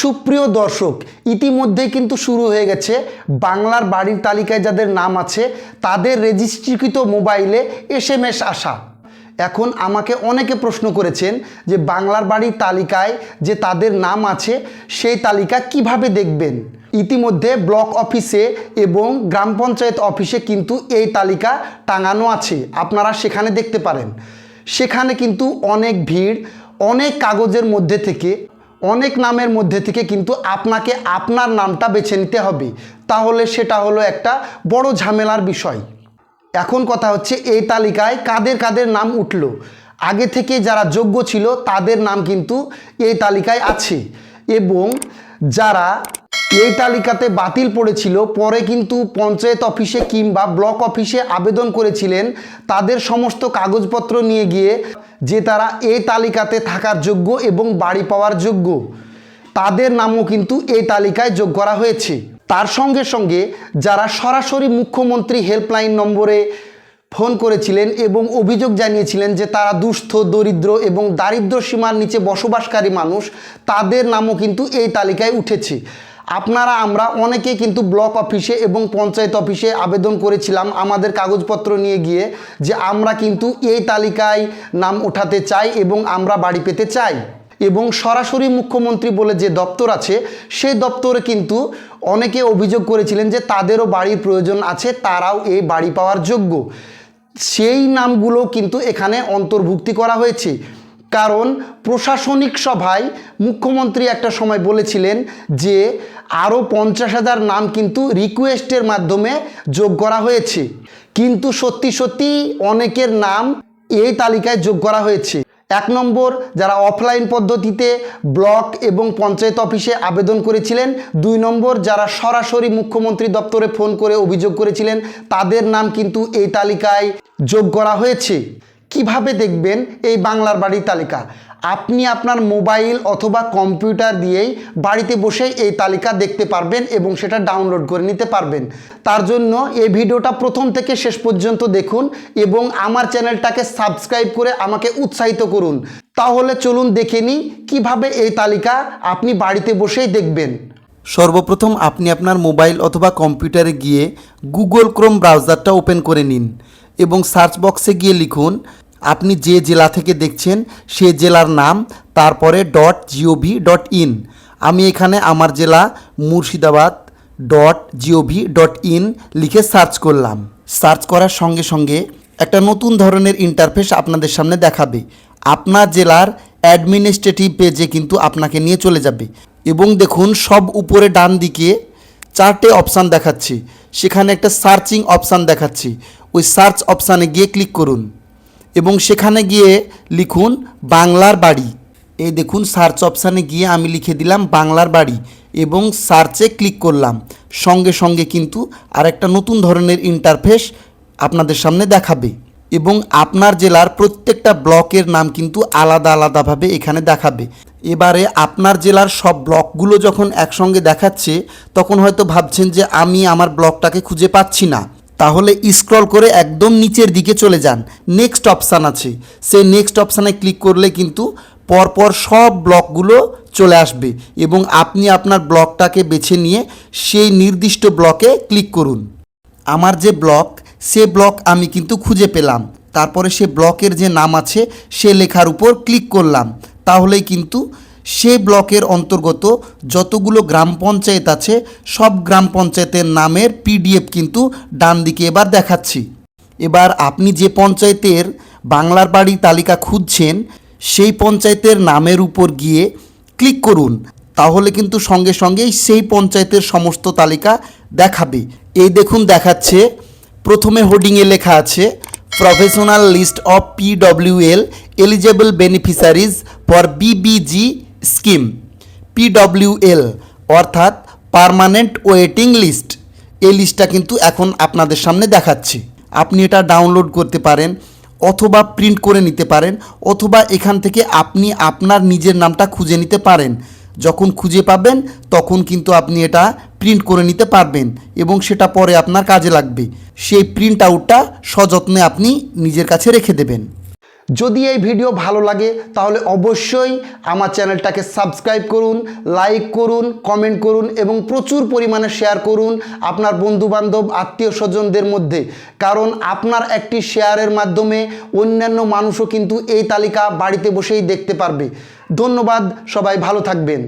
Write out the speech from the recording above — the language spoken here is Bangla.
সুপ্রিয় দর্শক, ইতিমধ্যেই কিন্তু শুরু হয়ে গেছে বাংলার বাড়ির তালিকায় যাদের নাম আছে, তাদের রেজিস্ট্রিকৃত মোবাইলে এস এম এস আসা। এখন আমাকে অনেকে প্রশ্ন করেছেন যে বাংলার বাড়ির তালিকায় যে তাদের নাম আছে, সেই তালিকা কীভাবে দেখবেন? ইতিমধ্যে ব্লক অফিসে এবং গ্রাম পঞ্চায়েত অফিসে কিন্তু এই তালিকা টাঙানো আছে। আপনারা সেখানে দেখতে পারেন। সেখানে কিন্তু অনেক ভিড়, অনেক কাগজের মধ্যে থেকে অনেক নামের মধ্যে থেকে কিন্তু আপনাকে আপনার নামটা বেছে নিতে হবে। তাহলে সেটা হলো একটা বড় ঝামেলার বিষয়। এখন কথা হচ্ছে এই তালিকায় কাদের কাদের নাম উঠল। আগে থেকে যারা যোগ্য ছিল তাদের নাম কিন্তু এই তালিকায় আছে। এবং যারা এই তালিকাতে বাতিল পড়েছিল। পরে কিন্তু পঞ্চায়েত অফিসে কিংবা ব্লক অফিসে আবেদন করেছিলেন তাদের সমস্ত কাগজপত্র নিয়ে গিয়ে, যে তারা এই তালিকাতে থাকার যোগ্য এবং বাড়ি পাওয়ার যোগ্য। তাদের নামও কিন্তু এই তালিকায় যোগ করা হয়েছে। তার সঙ্গে সঙ্গে যারা সরাসরি মুখ্যমন্ত্রী হেল্পলাইন নম্বরে ফোন করেছিলেন এবং অভিযোগ জানিয়েছিলেন যে তারা দুস্থ, দরিদ্র এবং দারিদ্র সীমার নিচে বসবাসকারী মানুষ, তাদের নামও কিন্তু এই তালিকায় উঠেছে। আপনারা, আমরা অনেকে কিন্তু ব্লক অফিসে এবং পঞ্চায়েত অফিসে আবেদন করেছিলাম আমাদের কাগজপত্র নিয়ে গিয়ে যে আমরা কিন্তু এই তালিকায় নাম ওঠাতে চাই এবং আমরা বাড়ি পেতে চাই। এবং সরাসরি মুখ্যমন্ত্রী বলে যে দপ্তর আছে সেই দপ্তরে কিন্তু অনেকে অভিযোগ করেছিলেন যে তাদেরও বাড়ির প্রয়োজন আছে, তারাও এই বাড়ি পাওয়ার যোগ্য। সেই নামগুলো কিন্তু এখানে অন্তর্ভুক্তি করা হয়েছে। কারণ প্রশাসনিক সভায় মুখ্যমন্ত্রী একটা সময় বলেছিলেন যে আরও পঞ্চাশ হাজার নাম কিন্তু রিকোয়েস্টের মাধ্যমে যোগ করা হয়েছে। কিন্তু সত্যি সত্যি অনেকের নাম এই তালিকায় যোগ করা হয়েছে। এক নম্বর, যারা অফলাইন পদ্ধতিতে ব্লক এবং পঞ্চায়েত অফিসে আবেদন করেছিলেন। দুই নম্বর, যারা সরাসরি মুখ্যমন্ত্রী দপ্তরে ফোন করে অভিযোগ করেছিলেন, তাদের নাম কিন্তু এই তালিকায় যোগ করা হয়েছে। কীভাবে দেখবেন এই বাংলার বাড়ির তালিকা? আপনি আপনার মোবাইল অথবা কম্পিউটার দিয়েই বাড়িতে বসে এই তালিকা দেখতে পারবেন এবং সেটা ডাউনলোড করে নিতে পারবেন। তার জন্য এই ভিডিওটা প্রথম থেকে শেষ পর্যন্ত দেখুন এবং আমার চ্যানেলটাকে সাবস্ক্রাইব করে আমাকে উৎসাহিত করুন। তাহলে চলুন দেখে নিই কীভাবে এই তালিকা আপনি বাড়িতে বসেই দেখবেন। সর্বপ্রথম আপনি আপনার মোবাইল অথবা কম্পিউটারে গিয়ে গুগল ক্রোম ব্রাউজারটা ওপেন করে নিন। এবং সার্চ বক্সে গিয়ে লিখুন, আপনি যে জেলা থেকে দেখছেন সে জেলার নাম, তারপরে ডট জিওভি ডট ইন আমি এখানে আমার জেলা Murshidabad dot gov dot in লিখে সার্চ করলাম। সার্চ করার সঙ্গে সঙ্গে একটা নতুন ধরনের ইন্টারফেস আপনাদের সামনে দেখাবে। আপনার জেলার অ্যাডমিনিস্ট্রেটিভ পেজে কিন্তু আপনাকে নিয়ে চলে যাবে। এবং দেখুন, সব উপরে ডান দিকে চারটে অপশান দেখাচ্ছি। সেখানে একটা সার্চিং অপশান দেখাচ্ছি। ওই সার্চ অপশানে গিয়ে ক্লিক করুন। এবং সেখানে গিয়ে লিখুন বাংলার বাড়ি। এই দেখুন সার্চ অপশানে গিয়ে আমি লিখে দিলাম বাংলার বাড়ি এবং সার্চে ক্লিক করলাম। সঙ্গে সঙ্গে কিন্তু আরেকটা নতুন ধরনের ইন্টারফেস আপনাদের সামনে দেখাবে। এবং আপনার জেলার প্রত্যেকটা ব্লকের নাম কিন্তু আলাদা আলাদাভাবে এখানে দেখাবে। এবারে আপনার জেলার সব ব্লকগুলো যখন একসঙ্গে দেখাচ্ছে, তখন হয়তো ভাবছেন যে আমি আমার ব্লকটাকে খুঁজে পাচ্ছি না। তাহলে স্ক্রল করে একদম নিচের দিকে চলে যান। নেক্সট অপশান আছে। সেই নেক্সট অপশানে ক্লিক করলে কিন্তু পরপর সব ব্লকগুলো চলে আসবে এবং আপনি আপনার ব্লকটাকে বেছে নিয়ে সেই নির্দিষ্ট ব্লকে ক্লিক করুন। আমার যে ব্লক সে ব্লক আমি কিন্তু খুঁজে পেলাম। তারপরে সে ব্লকের যে নাম আছে, সে লেখার উপর ক্লিক করলাম। তাহলেই কিন্তু সে ব্লকের অন্তর্গত যতগুলো গ্রাম পঞ্চায়েত আছে, সব গ্রাম পঞ্চায়েতের নামের পিডিএফ কিন্তু ডান দিকে এবার দেখাচ্ছি। এবার আপনি যে পঞ্চায়েতের বাংলার বাড়ি তালিকা খুঁজছেন, সেই পঞ্চায়েতের নামের উপর গিয়ে ক্লিক করুন। তাহলে কিন্তু সঙ্গে সঙ্গেই সেই পঞ্চায়েতের সমস্ত তালিকা দেখাবে। এই দেখুন, দেখাচ্ছে প্রথমে হোর্ডিংয়ে লেখা আছে professional list of PWL eligible beneficiaries for BBG scheme PWL অর্থাৎ পার্মানেন্ট ওয়েটিং লিস্ট এই লিস্টটা কিন্তু এখন আপনাদের সামনে দেখাচ্ছি। আপনি এটা ডাউনলোড করতে পারেন, অথবা প্রিন্ট করে নিতে পারেন, অথবা এখান থেকে আপনি আপনার নিজের নামটা খুঁজে নিতে পারেন। যখন খুঁজে পাবেন, তখন কিন্তু আপনি এটা প্রিন্ট করে নিতে পারবেন এবং সেটা পরে আপনার কাজে লাগবে। সেই প্রিন্ট আউটটা সযত্নে আপনি নিজের কাছে রেখে দেবেন। যদি এই ভিডিও ভালো লাগে, তাহলে অবশ্যই আমার চ্যানেলটাকে সাবস্ক্রাইব করুন লাইক করুন কমেন্ট করুন এবং প্রচুর পরিমাণে শেয়ার করুন আপনার বন্ধুবান্ধব আত্মীয় স্বজনদের মধ্যে। কারণ আপনার একটি শেয়ারের মাধ্যমে অন্যান্য মানুষও কিন্তু এই তালিকা বাড়িতে বসেই দেখতে পারবে। ধন্যবাদ, সবাই ভালো থাকবেন।